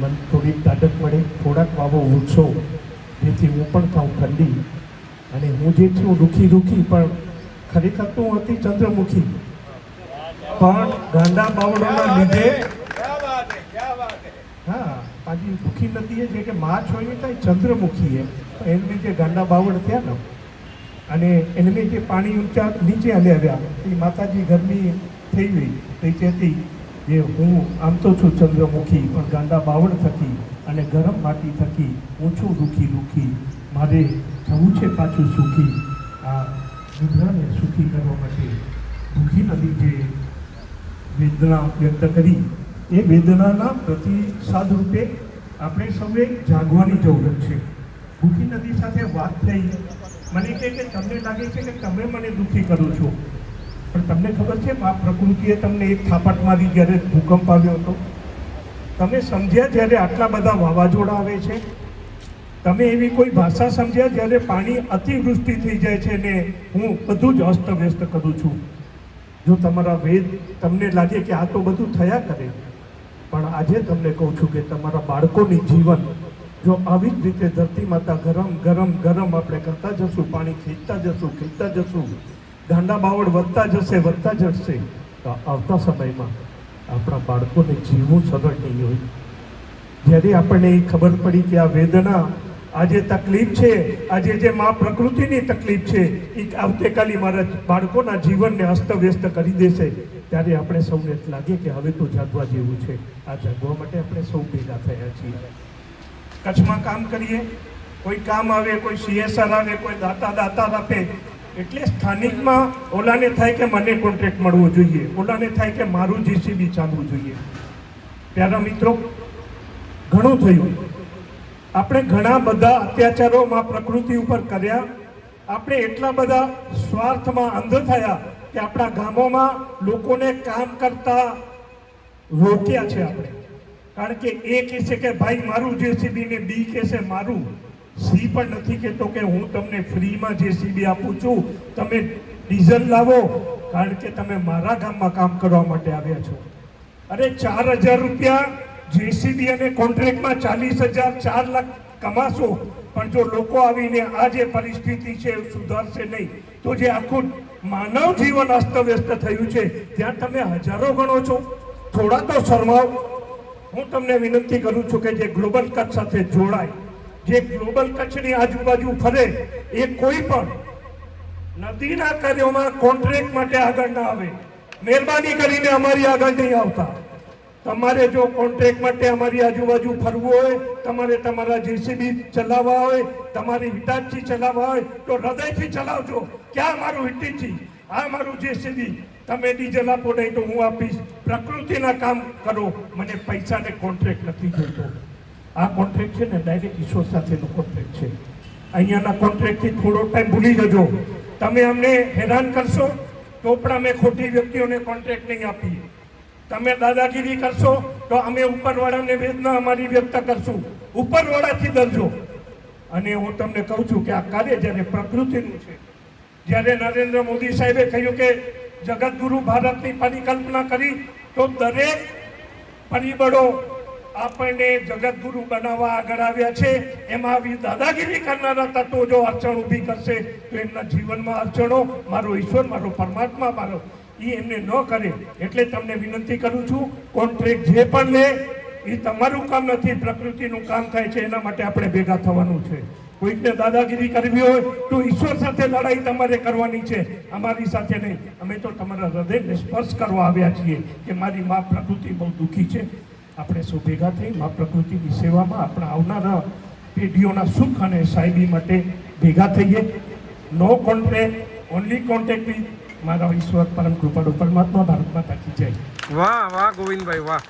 મને થોડીક તાકાત મળે થોડાક વાવો વૃક્ષો જેથી હું પણ થાઉં ઠંડી. અને હું જે છું દુઃખી દુઃખી પણ ખરેખર તો હું હતી ચંદ્રમુખી. પણ ગાંડા બાવળોના લીધે હા? પાછી દુઃખી નથી એ જે કે છો છોઈ તો ચંદ્રમુખી એમ. એને જે ગાંડા બાવળ થયા ને અને એમને જે પાણી ઊંચા નીચે હલ્યા આવ્યા એ માતાજી ઘરની થઈ ગઈ. તો એ કહેતી જે હું આમ તો છું ચંદ્રમુખી, પણ ગાંડા બાવળ થકી અને ગરમ માટી થકી હું છું દુઃખી દુઃખી. મારે જવું છે પાછું સુખી. આ રુદ્રાને સુખી કરવા માટે દુઃખી નદી જે વેદના વ્યક્ત કરી. એ વેદનાના પ્રતિસાદ રૂપે આપણે સૌએ જાગવાની જરૂરત છે. દુઃખી નદી સાથે વાત થઈ. મને કહે કે તમને લાગે છે કે તમે મને દુઃખી કરો છો. પણ તમને ખબર છે આ પ્રકૃતિએ તમને એક થાપટ મારી જ્યારે ભૂકંપ આવ્યો હતો, તમે સમજ્યા જ્યારે આટલા બધા વાવાઝોડા આવે છે? તમે એવી કોઈ ભાષા સમજ્યા જ્યારે પાણી અતિવૃષ્ટિ થઈ જાય છે ને હું બધું જ અસ્તવ્યસ્ત કરું છું? જો તમારા વેદ તમને લાગે કે આ તો બધું થયા કરે, પણ આજે તમને કહું છું કે તમારા બાળકોની જીવન જો આવી જ રીતે ધરતી માતા ગરમ ગરમ ગરમ આપણે કરતા જશું, પાણી ખેંચતા જશું ખેંચતા જશું ગાંડા બાવડ વધતા જશે વધતા જશે. તો આવતા સમયમાં આપણા બાળકોને જીવવું સરળ નહીં હોય. જ્યારે આપણને એ ખબર પડી કે આ વેદના આજે તકલીફ છે, આજે જે મા પ્રકૃતિની તકલીફ છે, એ આવતીકાલે મારા બાળકોના જીવનને અસ્તવ્યસ્ત કરી દેશે. ત્યારે આપણે સૌને લાગે કે હવે તો જાગવા જેવું છે. આ જાગવા માટે આપણે સૌ ભેગા થયા છીએ. કચ્છમાં કામ કરીએ, કોઈ કામ આવે, કોઈ સીએસઆર આવે, કોઈ દાતા દાતા આપે એટલે સ્થાનિકમાં ઓલાને થાય કે મને કોન્ટ્રાક્ટ મળવો જોઈએ? ઓલાને થાય કે મારું જીસીબી ચાલવું જોઈએ? પ્યારા મિત્રો, ઘણું થયું. આપણે ઘણા બધા અત્યાચારોમાં પ્રકૃતિ ઉપર કર્યા. આપણે એટલા બધા સ્વાર્થમાં અંધ થયા કે આપણા ગામોમાં લોકોને કામ કરતા રોક્યા છે આપણે. કારણ કે એ કહેશે કે, ભાઈ, મારું જેસીબી ને બી કહેશે મારું. સી પણ નથી કહેતો કે હું તમને ફ્રીમાં જેસીબી આપું છું, તમે ડીઝલ લાવો, કારણ કે તમે મારા ગામમાં કામ કરવા માટે આવ્યા છો. અરે ચાર હજાર રૂપિયા જેસીબી અને કોન્ટ્રાક્ટમાં ચાલીસ હજાર ચાર લાખ કમાશો. પણ જો લોકો આવીને આ જે પરિસ્થિતિ છે સુધારશે નહીં, તો જે આખું માનવ જીવન અસ્તવ્યસ્ત થયું છે, ત્યાં તમે હજારો ગણો છો. થોડા તો શરમાવ હું તમને વિનંતી કરું છું કે જે ગ્લોબલ કચ્છ સાથે જોડાય જે ગ્લોબલ કચ્છની આજુબાજુ ફરે, એ કોઈ પણ નદીના કાર્યોમાં કોન્ટ્રાક્ટ માટે આગળ ના આવે. મહેરબાની કરીને અમારી આગળ નહીં આવતા. તમારે જો કોન્ટ્રાક્ટ માટે અમારી આજુબાજુ ફરવું હોય, તમારે તમારા જેસીબી ચલાવવા હોય, તમારી હિટાચી ચલાવવા હોય, તો હૃદયથી ચલાવજો. ક્યાં મારું હિટાચી? આ મારું જેસીબી. તમે ડીઝલ આપો નહીં તો હું આપીશ. પ્રકૃતિના કામ કરો. મને પૈસાને કોન્ટ્રાક્ટ નથી જોઈતો. આ કોન્ટ્રાક્ટ છે ને ડાયરેક્ટ ઈશ્વર સાથેનો કોન્ટ્રાક્ટ છે. અહીંયાના કોન્ટ્રાક્ટથી થોડો ટાઈમ ભૂલી જજો. તમે અમને હેરાન કરશો તો પણ અમે ખોટી વ્યક્તિઓને કોન્ટ્રાક્ટ નહીં આપીએ તમે દાદાગીરી કરશો, તો અમે ઉપરવાળાને વેદના અમારી વ્યક્ત કરશું. ઉપરવાળાથી ડરજો. અને હું તમને કહું છું કે આ કાર્ય જ્યારે પ્રકૃતિનું છે, જ્યારે નરેન્દ્ર મોદી સાહેબે કહ્યું કે જગતગુરુ ભારતની પરિકલ્પના કરી, તો દરેક પરિબળો આપણને જગતગુરુ બનાવવા આગળ આવ્યા છે. એમાં આવી દાદાગીરી કરનારા તત્વો જો અડચણ ઊભી કરશે, તો એમના જીવનમાં અડચણો મારો ઈશ્વર, મારો પરમાત્મા, મારો એ એમને ન કરે. એટલે તમને વિનંતી કરું છું, કોન્ટ્રાક્ટ જે પણ લે એ તમારું કામ નથી, પ્રકૃતિનું કામ થાય છે, એના માટે આપણે ભેગા થવાનું છે. કોઈકને દાદાગીરી કરવી હોય, તો ઈશ્વર સાથે લડાઈ તમારે કરવાની છે. અમારી સાથે નહીં. અમે તો તમારા હૃદયને સ્પર્શ કરવા આવ્યા છીએ કે મારી મા પ્રકૃતિ બહુ દુઃખી છે. આપણે સૌ ભેગા થઈ મા પ્રકૃતિની સેવામાં આપણા આવનારા પેઢીઓના સુખ અને સાહેબી માટે ભેગા થઈએ. નો કોન્ટેક્ટ ઓનલી કોન્ટેક્ટ મારા ઈશ્વર પરમ કૃપાળુ પરમાત્મા ભારત માતા કી જય. વાહ વાહ, ગોવિંદભાઈ, વાહ.